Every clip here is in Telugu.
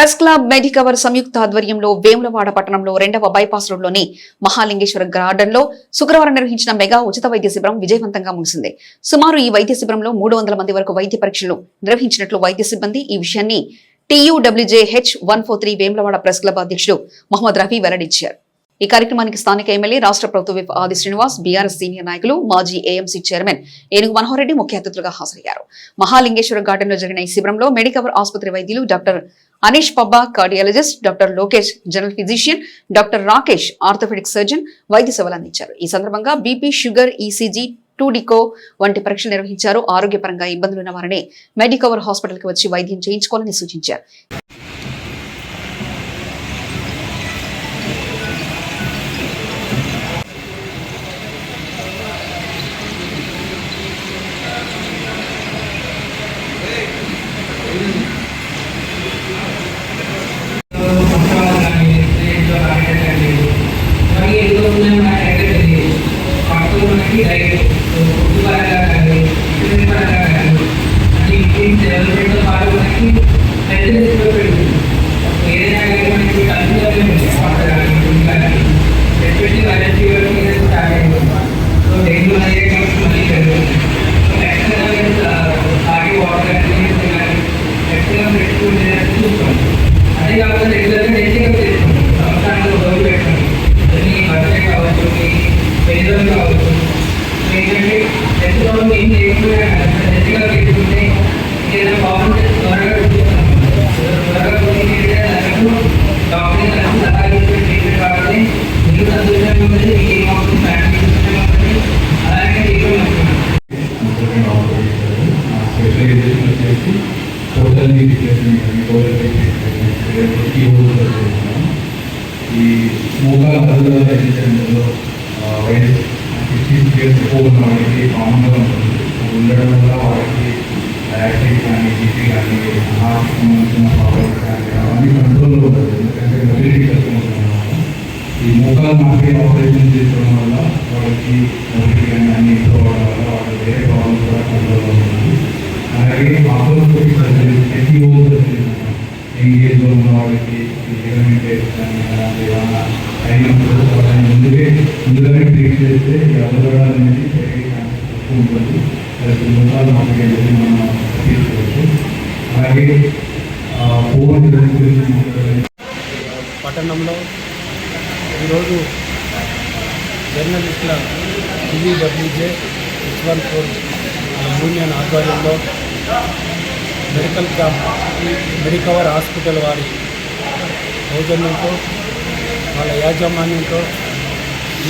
ప్రెస్ క్లబ్ మెడికవర్ సంయుక్త ఆధ్వర్యంలో వేములవాడ పట్టణంలో రెండవ బైపాస్ రోడ్లోని మహాలింగేశ్వర గార్డెన్లో శుక్రవారం నిర్వహించిన మెగా ఉచిత వైద్య శిబిరం విజయవంతంగా ముగిసింది. సుమారు ఈ వైద్య శిబిరంలో మూడు వందల మంది వరకు వైద్య పరీక్షలు నిర్వహించినట్లు వైద్య సిబ్బంది ఈ విషయాన్ని TUWJH one four three Vemulawada press club అధ్యక్షుడు మహమ్మద్ రఫీ వెల్లడించారు. ఈ కార్యక్రమానికి స్థానిక ఎమ్మెల్యే రాష్ట్ర ప్రభుత్వ విప్ ఆది శ్రీనివాస్ బీఆర్ఎస్ సీనియర్ నాయకులు మాజీ ఏఎంసీ చైర్మన్ ఏనుగు మనోహర్ రెడ్డి ముఖ్య అతిథులుగా హాజరయ్యారు. మహాలింగేశ్వర గార్డెన్లో జరిగిన ఈ శిబిరంలో మెడికవర్ ఆసుపత్రి వైద్యులు doctor Anish Pabba cardiologist doctor Lokesh general physician doctor Rakesh orthopedic surgeon వైద్య సేవలు అందించారు. ఈ సందర్భంగా BP sugar ECG two D echo వంటి పరీక్షలు నిర్వహించారు. ఆరోగ్యపరంగా ఇబ్బందులున్న వారిని మెడికవర్ హాస్పిటల్కి వచ్చి వైద్యం చేయించుకోవాలని సూచించారు. ఏంటంటే నెట్టుకోవడం ఏం చేయకుండా నెట్టిగా పెట్టుకుంటే ఏదైనా బాగుంటే టోటల్ నీ రిప్లేస్మెంట్ ఈ మోకాల అదుల సెంటర్లో వయసు సిక్స్టీ ఇయర్స్ ఉన్న వాళ్ళకి కామన్గా ఉంటుంది ఉండడం వల్ల వాళ్ళకి యాక్టివ్ కానీ జీపీ కానీ హార్ట్ సంబంధించిన ప్రాబ్లమ్స్ కానీ అవన్నీ కంట్రోల్లో ఉంటుంది ఎందుకంటే మొబిలిటీ కష్టం ఉంటుంది ఈ మోకాల మార్కెట్ ఆపరేషన్ చేసుకోవడం వల్ల వాళ్ళకి మొబిలిటీ కానీ అన్ని ఇంప్రూవ్ అవడం వల్ల వాళ్ళకి వేరే ప్రాబ్లమ్స్ కూడా కంట్రోల్లో ఉంటుంది అలాగే ఆపరేషన్ సర్జరీ ఎన్టీఓ సర్జరీ ఎంగేజ్లో ఉన్న వాళ్ళకి లిగమెంట్ ముందుగా ముందుగానే ట్రీట్ చేస్తే ఎవరు అనేది ఉంటుంది. ప్లస్ మోకాల మనం తీసుకోవచ్చు. అలాగే పట్టణంలో ఈరోజు జర్నలిస్టుల TVWJ six one four union ఆధ్వర్యంలో మెడికల్ క్యాంప్ మెడికవర్ హాస్పిటల్ వారి సౌజన్యంతో వాళ్ళ యాజమాన్యంతో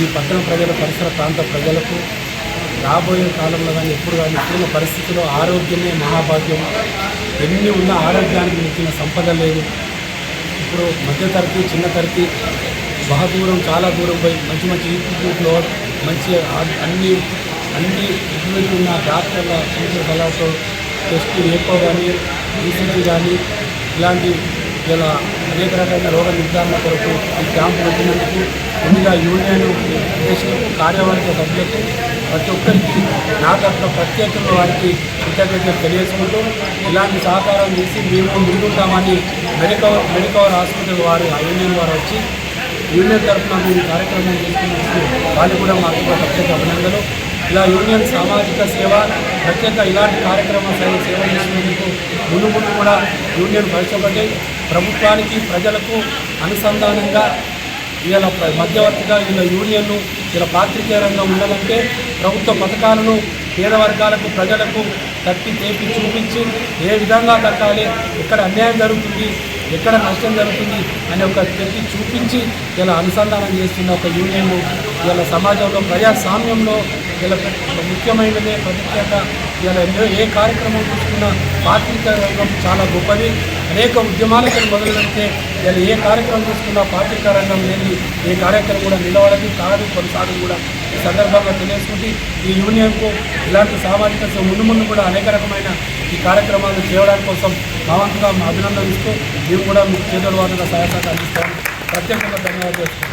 ఈ పట్టణ ప్రజల పరిసర ప్రాంత ప్రజలకు రాబోయే కాలంలో కానీ ఎప్పుడు కానీ ఇప్పుడున్న పరిస్థితిలో ఆరోగ్యమే మహాభాగ్యం. ఎన్ని ఉన్న ఆరోగ్యానికి మించిన సంపద లేదు. ఇప్పుడు మధ్యతరగతి చిన్న తరగతి బహ దూరం చాలా దూరం పోయి మంచి మంచి ఇన్స్టిట్యూట్లో మంచి అన్ని అన్ని ఇటువంటి ఉన్న డాక్టర్ల సూచన సలహాతో టెస్ట్ ఏకో కానీ ఈసీజీ కానీ ఇలాంటి ఇలా అనేక రకమైన రోగ నిర్ధారణ కొరకు ఈ క్యాంపు వచ్చినందుకు ముందుగా యూనియన్ దేశం కార్యవర్గ సభ్యులకు ప్రతి ఒక్కరికి నా తరఫున ప్రత్యేకంగా వారికి కృతజ్ఞతలు తెలియజేసుకుంటూ ఇలాంటి సహకారం చేసి మేము ముందుంటామని మెడికవర్ మెడికవర్ హాస్పిటల్ వారు ఆ యూనియన్ వారు వచ్చి యూనియన్ తరఫున మేము కార్యక్రమం చేస్తున్నందుకు వాళ్ళు కూడా మాకు ప్రత్యేక అభినందనలు. ఇలా యూనియన్ సామాజిక సేవ ప్రత్యేక ఇలాంటి కార్యక్రమాలు సేవ చేసినందుకు ముందు ముందు కూడా యూనియన్ పరచబడి ప్రభుత్వానికి ప్రజలకు అనుసంధానంగా వీళ్ళ మధ్యవర్తిగా వీళ్ళ యూనియన్ను వీళ్ళ పాత్రికేయ రంగం ఉండాలంటే ప్రభుత్వ పథకాలను పేద వర్గాలకు ప్రజలకు తట్టి తేపి చూపించి ఏ విధంగా దక్కాలి ఇక్కడ అన్యాయం జరుగుతుంది ఎక్కడ నష్టం జరుగుతుంది అనే ఒక ప్రతి చూపించి ఇలా అనుసంధానం చేస్తున్న ఒక యూనియన్ ఇలా సమాజంలో ప్రజాస్వామ్యంలో ఇలా ముఖ్యమైనదే ప్రత్యేక ఇలా ఎన్నో ఏ కార్యక్రమం తీసుకున్నా పాత్రిక రంగం చాలా గొప్పది. అనేక ఉద్యమాలకు మొదలు పెడితే ఇలా ఏ కార్యక్రమం తీసుకున్నా పాత్రికా రంగం లేని ఏ కార్యక్రమం కూడా నిలవడదు కాదు కొనసాగదు కూడా. ఈ సందర్భంగా తెలియజేసుకుంటే ఈ యూనియన్కు ఇలాంటి సామాజిక ముందు ముందు కూడా అనేక రకమైన ఈ కార్యక్రమాలు చేయడానికి కోసం మా వంతుగా మా ఇస్తూ మేము కూడా మీకు చేతుల వారిగా సహాయ సహకారం అందిస్తామని ప్రత్యేకంగా ధన్యవాదాలు